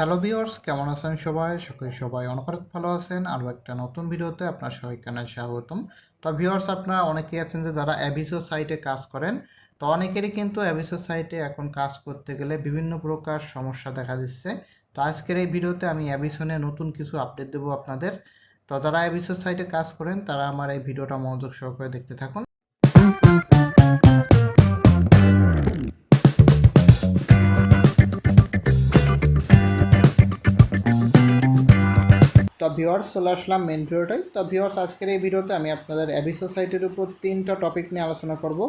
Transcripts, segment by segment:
Hello viewers কেমন আছেন সবাই? সকলে সবাই অনেক অনেক ভালো আছেন। আরও একটা নতুন ভিডিওতে আপনার সবাইকে স্বাগতম। তো ভিউয়ার্স আপনারা অনেকেই আছেন যে যারা অ্যাভিসো সাইটে কাজ করেন, তো অনেকেরই কিন্তু অ্যাভিসো সাইটে এখন কাজ করতে গেলে বিভিন্ন প্রকার সমস্যা দেখা দিচ্ছে। তো আজকের এই ভিডিওতে আমি অ্যাভিসো নিয়ে নতুন কিছু আপডেট দেবো আপনাদের। তো যারা অ্যাভিসো সাইটে কাজ করেন, তারা আমার এই ভিডিওটা মনোযোগ সহকারে দেখতে থাকুন। ভিওয়ার্স চলে আসলাম মেন ভিডিওটাই। তো ভিওয়ার্স আজকের এই ভিডিওতে আমি আপনাদের অ্যাবি সোসাইটির উপর তিনটা টপিক নিয়ে আলোচনা করব।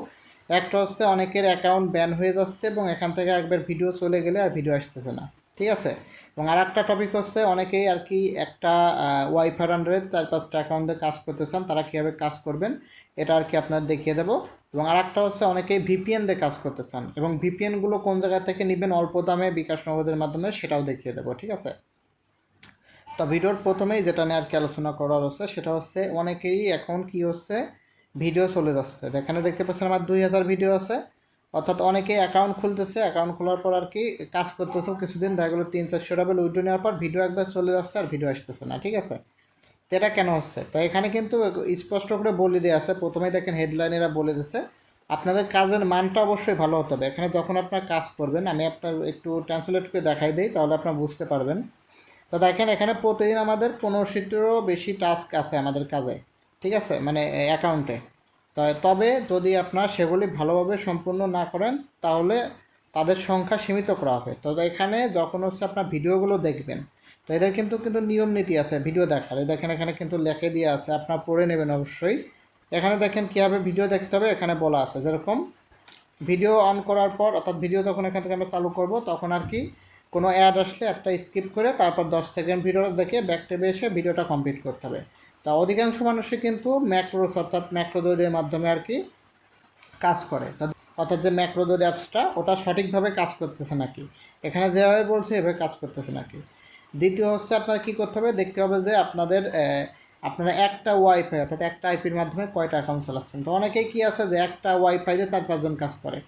একটা হচ্ছে অনেকের অ্যাকাউন্ট ব্যান হয়ে যাচ্ছে এবং এখান থেকে একবার ভিডিও চলে গেলে আর ভিডিও আসতেছে না। ঠিক আছে? এবং আর একটা টপিক হচ্ছে অনেকেই আর কি একটা ওয়াইফাই আন্ডারে চার পাঁচটা অ্যাকাউন্টে কাজ করতে চান, তারা কীভাবে কাজ করবেন এটা আর কি আপনার দেখিয়ে দেবো। এবং আর একটা হচ্ছে অনেকেই ভিপিএন দিয়ে কাজ করতে চান এবং ভিপিএনগুলো কোন জায়গা থেকে নেবেন, অল্প দামে বিকাশ নগদের মাধ্যমে সেটাও দেখিয়ে দেবো। ঠিক আছে? তো ভিডিওর প্রথমেই যেটা নিয়ে আর কি আলোচনা করার হচ্ছে সেটা হচ্ছে অনেকেই এখন কি হচ্ছে ভিডিও চলে যাচ্ছে। এখানে দেখতে পাচ্ছেন আমার দুই হাজার ভিডিও আছে। অর্থাৎ অনেকেই অ্যাকাউন্ট খুলতেছে অ্যাকাউন্ট খোলার পর আর কি কাজ করতেছে। কিছুদিন দেখা গেলো তিন চারশো ডাবল উইড্রো নেওয়ার পর ভিডিও একবার চলে যাচ্ছে আর ভিডিও আসতেছে না, ঠিক আছে? তো এটা কেন হচ্ছে? তো এখানে কিন্তু স্পষ্ট করে বলে দেওয়া আছে। প্রথমেই দেখেন হেডলাইনেরা বলে দিচ্ছে আপনাদের কাজের মানটা অবশ্যই ভালো হতে হবে। এখানে যখন আপনার কাজ করবেন, আমি আপনার একটু ট্রান্সলেট করে দেখাই দিই, তাহলে আপনার বুঝতে পারবেন। তো দেখেন, এখানে প্রতিদিন আমাদের পনেরোশিটিরও বেশি টাস্ক আছে আমাদের কাজে, ঠিক আছে? মানে অ্যাকাউন্টে তবে যদি আপনার সেগুলি ভালোভাবে সম্পূর্ণ না করেন, তাহলে তাদের সংখ্যা সীমিত করা হবে। তো এখানে যখন হচ্ছে আপনার ভিডিওগুলো দেখবেন, তো এদের কিন্তু কিন্তু নিয়ম নীতি আছে ভিডিও দেখার। দেখেন, এখানে কিন্তু লেখে দিয়ে আছে, আপনার পড়ে নেবেন অবশ্যই। এখানে দেখেন কীভাবে ভিডিও দেখতে হবে, এখানে বলা আছে। যেরকম, ভিডিও অন করার পর, অর্থাৎ ভিডিও যখন এখান থেকে আমরা চালু করব, তখন আর কি কোনো অ্যাড আসলে একটা স্কিপ করে তারপর দশ সেকেন্ড ভিডিওটা দেখে ব্যাক টেবে এসে ভিডিওটা কমপ্লিট করতে হবে। তা অধিকাংশ মানুষই কিন্তু ম্যাক্রোস অর্থাৎ ম্যাক্রোদৌড়ের মাধ্যমে আর কি কাজ করে। অর্থাৎ যে ম্যাক্রোদৌড় অ্যাপসটা ওটা সঠিকভাবে কাজ করতেছে নাকি? এখানে যেভাবে বলছে, এভাবে কাজ করতেছে নাকি? দ্বিতীয় হচ্ছে আপনার কী করতে হবে? দেখতে হবে যে আপনাদের আপনারা একটা ওয়াইফাই অর্থাৎ একটা আইপির মাধ্যমে কয়টা অ্যাকাউন্ট চালাচ্ছেন? তো অনেকেই কী আছে যে একটা ওয়াইফাইতে চার পাঁচজন কাজ করে।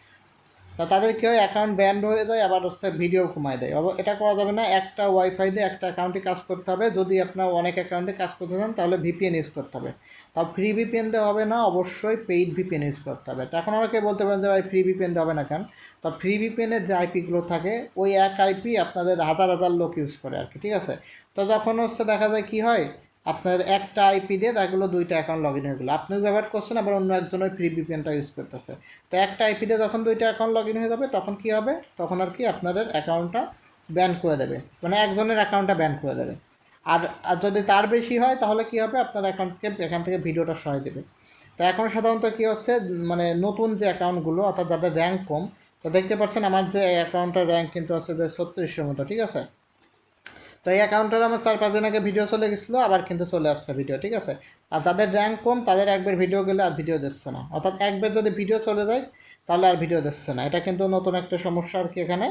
তা তাদের কি হয়? অ্যাকাউন্ট ব্যান্ড হয়ে যায়, আবার হচ্ছে ভিডিও কমায় দেয়। এটা করা যাবে না, একটা ওয়াইফাই দিয়ে একটা অ্যাকাউন্টে কাজ করতে হবে। যদি আপনার অনেক অ্যাকাউন্টে কাজ করতে চান, তাহলে ভিপিএন ইউজ করতে হবে। তাও ফ্রি ভিপিএন দিয়ে হবে না, অবশ্যই পেইড ভিপিএন ইউজ করতে হবে। তো এখন অনেকে বলতে পারেন যে, ভাই ফ্রি ভিপিএন দিয়ে হবে না কেন? তো ফ্রি ভিপিএনের যে আইপিগুলো থাকে, ওই এক আইপি আপনাদের হাজার হাজার লোক ইউজ করে আর কি, ঠিক আছে? তো যখন হচ্ছে দেখা যায় কি হয় আপনার একটা আইপি দিয়ে তাগুলো দুইটা অ্যাকাউন্ট লগ ইন হয়ে গেলো। আপনিও ব্যবহার করছেন, আবার অন্য একজন ওই ফ্রি ভিপিএনটা ইউজ করতেছে। তো একটা আইপি দিয়ে যখন দুইটা অ্যাকাউন্ট লগ ইন হয়ে যাবে, তখন কি হবে? তখন আর কি আপনাদের অ্যাকাউন্টটা ব্যান করে দেবে। মানে একজনের অ্যাকাউন্টটা ব্যান করে দেবে। আর আর যদি তার বেশি হয়, তাহলে কি হবে? আপনার অ্যাকাউন্টকে এখান থেকে ভিডিওটা সরাই দেবে। তো এখন সাধারণত কী হচ্ছে মানে নতুন যে অ্যাকাউন্টগুলো অর্থাৎ যাদের র্যাঙ্ক কম, তো দেখতে পাচ্ছেন আমার যে অ্যাকাউন্টের র্যাঙ্ক কিন্তু আছে যে ছত্রিশশোর মতো, ঠিক আছে? তো এই অ্যাকাউন্টের আমার চার, পাঁচ দিন আগে ভিডিও চলে গেছিল, আবার কিন্তু চলে আসছে ভিডিও ঠিক আছে? আর যাদের র্যাঙ্ক কম, তাদের একবার ভিডিও গেলে আর ভিডিও দিচ্ছে না। অর্থাৎ একবার যদি ভিডিও চলে যায়, তাহলে আর ভিডিও দিচ্ছে না। এটা কিন্তু নতুন একটা সমস্যা আর কি এখানে।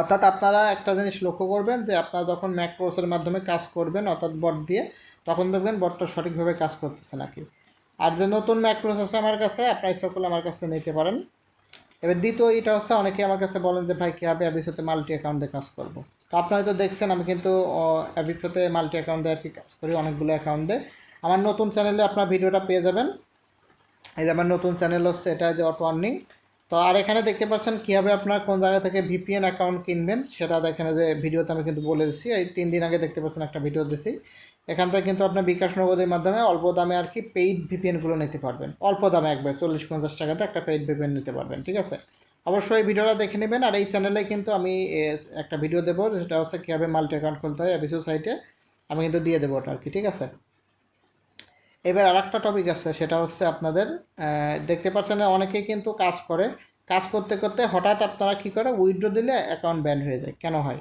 অর্থাৎ আপনারা একটা জিনিস লক্ষ্য করবেন যে, আপনারা যখন ম্যাক ম্যাক্রোসের মাধ্যমে কাজ করবেন, অর্থাৎ বট দিয়ে, তখন দেখবেন বটটা সঠিকভাবে কাজ করতেছে নাকি? আর যে নতুন ম্যাক্রোস আছে আমার কাছে, আপনারা ইচ্ছা করলে আমার কাছে নিতে পারেন। এবার দ্বিতীয় এটা হচ্ছে অনেকে আমার কাছে বলেন যে, ভাই কীভাবে আমি সাথে মাল্টি অ্যাকাউন্টে কাজ করব? তো আপনারা হয়তো দেখছেন, আমি কিন্তু অ্যাবিসোতে মাল্টি অ্যাকাউন্টে আর কি কাজ করি, অনেকগুলো অ্যাকাউন্টে আমার নতুন চ্যানেলে আপনার ভিডিওটা পেয়ে যাবেন। এই যে আমার নতুন চ্যানেল হচ্ছে, এটা যে অটো আর্নিং তো আর এখানে দেখতে পাচ্ছেন, কীভাবে আপনার কোন জায়গা থেকে ভিপিএন অ্যাকাউন্ট কিনবেন, সেটা এখানে যে ভিডিওতে আমি কিন্তু বলে দিচ্ছি এই তিন দিন আগে দেখতে পাচ্ছেন, একটা ভিডিও দিছি। এখান থেকে কিন্তু আপনার বিকাশ নগদের মাধ্যমে অল্প দামে আর কি পেইড ভিপিএনগুলো নিতে পারবেন। অল্প দামে একবার, চল্লিশ পঞ্চাশ টাকাতে একটা পেইড ভিপিএন নিতে পারবেন, ঠিক আছে? অবশ্যই ভিডিওটা দেখে নেবেন, আর এই চ্যানেলে কিন্তু আমি একটা ভিডিও দেবো সেটা হচ্ছে কীভাবে মাল্টি অ্যাকাউন্ট খুলতে হয় এবিসো সাইটে আমি কিন্তু দিয়ে দেবো ওটা আর কি ঠিক আছে? এবার আর একটা টপিক আছে, সেটা হচ্ছে আপনাদের দেখতে পাচ্ছেন অনেকেই কিন্তু কাজ করে। কাজ করতে করতে হঠাৎ আপনারা কি করে উইড্রো দিলে অ্যাকাউন্ট ব্যান্ড হয়ে যায়। কেন হয়?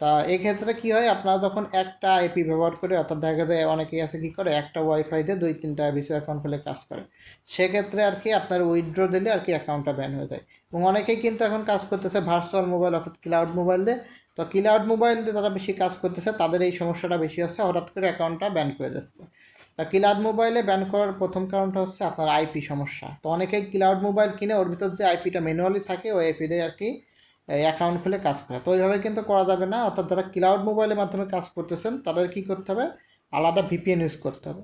তা এক্ষেত্রে কী হয়, আপনারা যখন একটা আইপি ব্যবহার করে, অর্থাৎ দেখা যায় অনেকেই আছে কী করে, একটা ওয়াইফাই দিয়ে দুই, তিনটা বিসি অ্যাকাউন্ট খুলে কাজ করে। সেক্ষেত্রে আর কি আপনার উইথড্র দিলে আর কি অ্যাকাউন্টটা ব্যান হয়ে যায়। এবং অনেকেই কিন্তু এখন কাজ করতেছে ভার্চুয়াল মোবাইল অর্থাৎ ক্লাউড মোবাইল দিয়ে। তো ক্লাউড মোবাইল দিয়ে যারা বেশি কাজ করতেছে, তাদের এই সমস্যাটা বেশি হচ্ছে, হঠাৎ করে অ্যাকাউন্টটা ব্যান করে যাচ্ছে তা ক্লাউড মোবাইলে ব্যান করার প্রথম কারণটা হচ্ছে আপনার আইপি সমস্যা। তো অনেকেই ক্লাউড মোবাইল কিনে, ওর ভিতর যে আইপিটা ম্যানুয়ালি থাকে, ওই আইপি দিয়ে আর কি অ্যাকাউন্ট খুলে কাজ করা। তো ওইভাবে কিন্তু করা যাবে না। অর্থাৎ যারা ক্লাউড মোবাইলের মাধ্যমে কাজ করতেছেন, তাদের কী করতে হবে? আলাদা ভিপিএন ইউজ করতে হবে।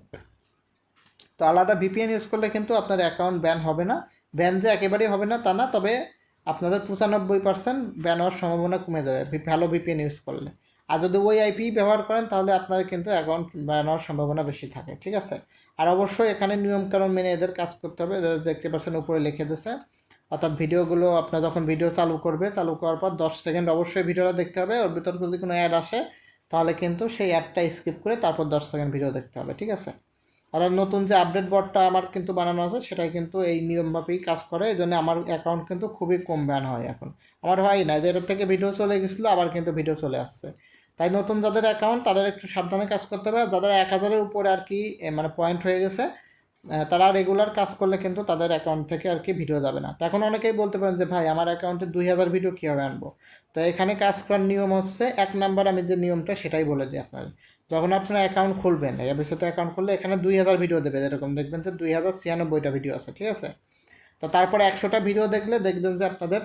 তো আলাদা ভিপিএন ইউজ করলে কিন্তু আপনার অ্যাকাউন্ট ব্যান হবে না। ব্যান যে একেবারেই হবে না তা না, তবে আপনাদের পঁচানব্বই পার্সেন্ট ব্যান হওয়ার সম্ভাবনা কমে যাবে ভালো ভিপিএন ইউজ করলে। আর যদি ওই আইপি ব্যবহার করেন, তাহলে আপনাদের কিন্তু অ্যাকাউন্ট ব্যান হওয়ার সম্ভাবনা বেশি থাকে, ঠিক আছে? আর অবশ্যই এখানে নিয়মকানুন মেনে এদের কাজ করতে হবে। দেখতে পাচ্ছেন উপরে লিখে দিয়েছে অর্থাৎ ভিডিওগুলো আপনার যখন ভিডিও চালু করবে, চালু করার পর দশ সেকেন্ড অবশ্যই ভিডিওটা দেখতে হবে। ওর ভিতর যদি কোনো অ্যাড আসে, তাহলে কিন্তু সেই অ্যাডটা স্কিপ করে তারপর দশ সেকেন্ড ভিডিও দেখতে হবে, ঠিক আছে? অর্থাৎ নতুন যে আপডেট বটটা আমার কিন্তু বানানো আছে, সেটাই কিন্তু এই নিয়মভাবেই কাজ করে। এই জন্য আমার অ্যাকাউন্ট কিন্তু খুবই কম ব্যান হয় এখন। আমার হয় না যে এটার থেকে ভিডিও চলে গেছিল, আবার কিন্তু ভিডিও চলে আসছে। তাই নতুন যাদের অ্যাকাউন্ট তাদের একটু সাবধানে কাজ করতে হবে। যাদের এক হাজারের উপরে আর কি মানে পয়েন্ট হয়ে গেছে তারা রেগুলার কাজ করলে কিন্তু তাদের অ্যাকাউন্ট থেকে আর কি ভিডিও যাবে না। তো এখন অনেকেই বলতে পারেন যে, ভাই, আমার অ্যাকাউন্টে দুই হাজার ভিডিও কীভাবে আনব? তো এখানে কাজ করার নিয়ম হচ্ছে, এক নাম্বার আমি যে নিয়মটা সেটাই বলে দিই আপনার যখন আপনার অ্যাকাউন্ট খুলবেন এবিসিতে অ্যাকাউন্ট খুললে এখানে দুই হাজার ভিডিও দেবে। যেরকম দেখবেন যে, দুই হাজার ছিয়ানব্বইটা ভিডিও আছে, ঠিক আছে? তো তারপরে একশোটা ভিডিও দেখলে দেখবেন যে, আপনাদের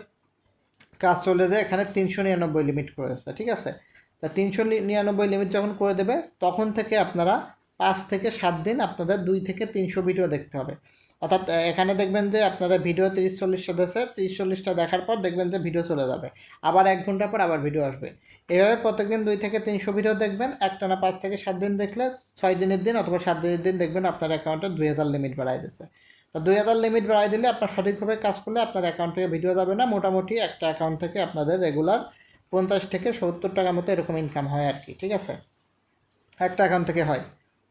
কাজ চলে যায় এখানে তিনশো নিরানব্বই লিমিট করেছে, ঠিক আছে? তা তিনশো নিরানব্বই লিমিট যখন করে দেবে, তখন থেকে আপনারা পাঁচ থেকে সাত দিন আপনাদের দুই থেকে তিনশো ভিডিও দেখতে হবে। অর্থাৎ এখানে দেখবেন যে আপনাদের ভিডিও তিরিশ চল্লিশটা দেশে তিরিশ চল্লিশটা দেখার পর দেখবেন যে ভিডিও চলে যাবে। আবার এক ঘণ্টা পর আবার ভিডিও আসবে। এভাবে প্রত্যেকদিন দুই থেকে তিনশো ভিডিও দেখবেন, একটানা পাঁচ থেকে সাত দিন দেখলে ছয় দিনের দিন অথবা সাত দিনের দিন দেখবেন আপনার অ্যাকাউন্টে দুই হাজার লিমিট বাড়াই দিচ্ছে তো দুই হাজার লিমিট বাড়াই দিলে আপনার সঠিকভাবে কাজ করলে আপনার অ্যাকাউন্ট থেকে ভিডিও যাবে না। মোটামুটি একটা অ্যাকাউন্ট থেকে আপনাদের রেগুলার পঞ্চাশ থেকে সত্তর টাকার মতো এরকম ইনকাম হয় আর কি, ঠিক আছে? একটা অ্যাকাউন্ট থেকে হয়।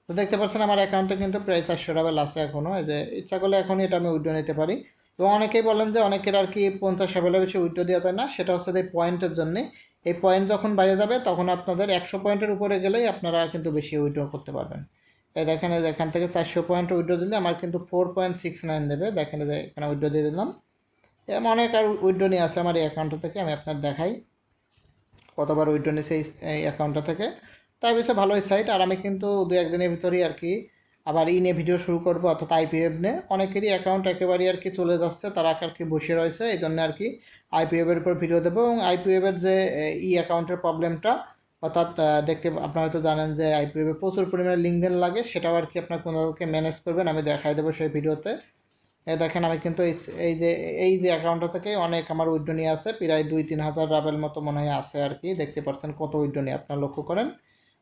তো দেখতে পাচ্ছেন আমার অ্যাকাউন্টে কিন্তু প্রায় চারশো টাকা আছে এখনও যে ইচ্ছা করলে এখনই এটা আমি উইড্রো নিতে পারি। এবং অনেকেই বলেন যে অনেকের আর কি পঞ্চাশ টাকা বেশি উইড্রো দেওয়া যায় না। সেটা হচ্ছে যে পয়েন্টের জন্যে। এই পয়েন্ট যখন বাইরে যাবে, তখন আপনাদের একশো পয়েন্টের উপরে গেলেই আপনারা কিন্তু বেশি উইড্রো করতে পারবেন। এই দেখেন এখান থেকে চারশো পয়েন্ট উইড্রো দিলে আমার কিন্তু ফোর পয়েন্ট সিক্স নাইন দেবে। দেখেন যে এখানে উইড্রো দিয়ে দিলাম। এরকম অনেক আর উইড্রো নিয়ে আছে আমার এই অ্যাকাউন্টটা থেকে। আমি আপনার দেখাই। কতবার উইড্রো নিয়েছে এই অ্যাকাউন্টটা থেকে। তাই বেশ ভালোই সাইট আর আমি কিন্তু দু একদিনের ভিতরেই আর কি আবার ইনে ভিডিও শুরু করব, অর্থাৎ আইপিএফ নিয়ে। অনেকেরই অ্যাকাউন্ট একেবারেই আর কি চলে যাচ্ছে, তারা আর কি বসে রয়েছে, এই জন্য আর কি আইপিএফের উপর ভিডিও দেবো। এবং আইপিএফের যে ই অ্যাকাউন্টের প্রবলেমটা অর্থাৎ দেখতে, আপনারা হয়তো জানেন যে আইপিএফে প্রচুর পরিমাণে লিঙ্কদেন লাগে, সেটাও আর কি আপনার কোনোকে ম্যানেজ করবেন, আমি দেখাই দেবো সেই ভিডিওতে দেখেন আমি কিন্তু এই যে এই যে অ্যাকাউন্টটা থেকে অনেক আমার উইড্রো নিয়ে আছে, প্রায় দুই তিন হাজার রাবেল মতো মনে হয় আছে আর কি, দেখতে পাচ্ছেন কত উইড্রো নিয়ে আপনারা লক্ষ্য করেন।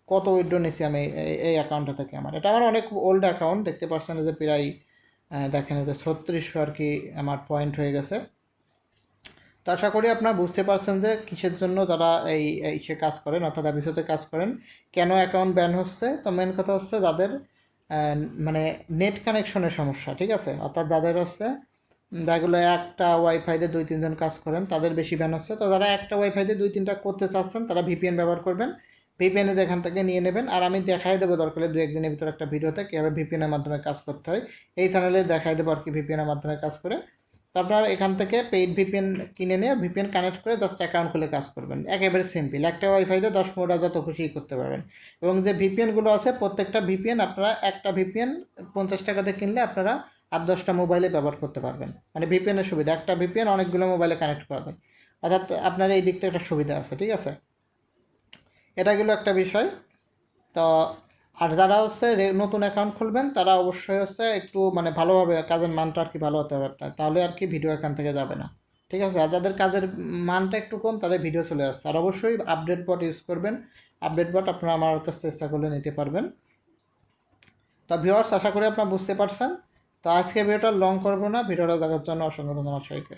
কত উইড্রো নিয়েছি আমি এই- অ্যাকাউন্টটা থেকে আমার। এটা আমার অনেক ওল্ড অ্যাকাউন্ট দেখতে পাচ্ছেন যে প্রায় দেখেন যে ছত্রিশশো আর কি আমার পয়েন্ট হয়ে গেছে। তো আশা করি আপনারা বুঝতে পারছেন যে কিসের জন্য তারা এই ইসে কাজ করেন, অর্থাৎ অফিসতে কাজ করেন। কেন অ্যাকাউন্ট ব্যান হচ্ছে? তো মেন কথা হচ্ছে যাদের মানে নেট কানেকশনের সমস্যা, ঠিক আছে? অর্থাৎ যাদের হচ্ছে যেগুলো একটা ওয়াইফাই দিয়ে দুই তিনজন কাজ করেন, তাদের বেশি ব্যান হচ্ছে। তো যারা একটা ওয়াইফাই দিয়ে দুই তিনটা করতে চাচ্ছেন, তারা ভিপিএন ব্যবহার করবেন। ভিপিএনে এখান থেকে নিয়ে নেবেন আর আমি দেখাই দেবো দরকার হলে দু একদিনের ভিতরে একটা ভিডিওতে কীভাবে ভিপিএনের মাধ্যমে কাজ করতে হয় এই চ্যানেলে দেখাই দেবো আর কি ভিপিএনের মাধ্যমে কাজ করে তো আপনারা এখান থেকে পেইড ভিপিএন কিনে নিয়ে ভিপিএন কানেক্ট করে জাস্ট অ্যাকাউন্ট খুলে কাজ করবেন একেবারে সিম্পল একটা ওয়াইফাই দিয়ে দশ পনেরোটা যত খুশি করতে পারবেন এবং যে ভিপিএনগুলো আছে প্রত্যেকটা ভিপিএন আপনারা একটা ভিপিএন পঞ্চাশ টাকাতে কিনলে আপনারা আট দশটা মোবাইলে ব্যবহার করতে পারবেন মানে ভিপিএনের সুবিধা একটা ভিপিএন অনেকগুলো মোবাইলে কানেক্ট করা যায় অর্থাৎ আপনার এই দিক থেকে একটা সুবিধা আছে ঠিক আছে এটা গেলো একটা বিষয়। তো আর যারা হচ্ছে নতুন অ্যাকাউন্ট খুলবেন, তারা অবশ্যই হচ্ছে একটু মানে ভালোভাবে কাজের মানটা আর কি ভালো হতে হবে আপনার তাহলে আর কি ভিডিও এখান থেকে যাবে না। ঠিক আছে? আর যাদের কাজের মানটা একটু কম, তাদের ভিডিও চলে আসছে। আর অবশ্যই আপডেট বট ইউজ করবেন। আপডেট বট আপনারা আমার কাছে চেষ্টা করলে নিতে পারবেন। তো ভিউয়ার্স আশা করি আপনারা বুঝতে পারছেন। তো আজকে ভিডিওটা লং করব না। ভিডিওটা দেখার জন্য অসংখ্য ধন্যবাদ সবাইকে।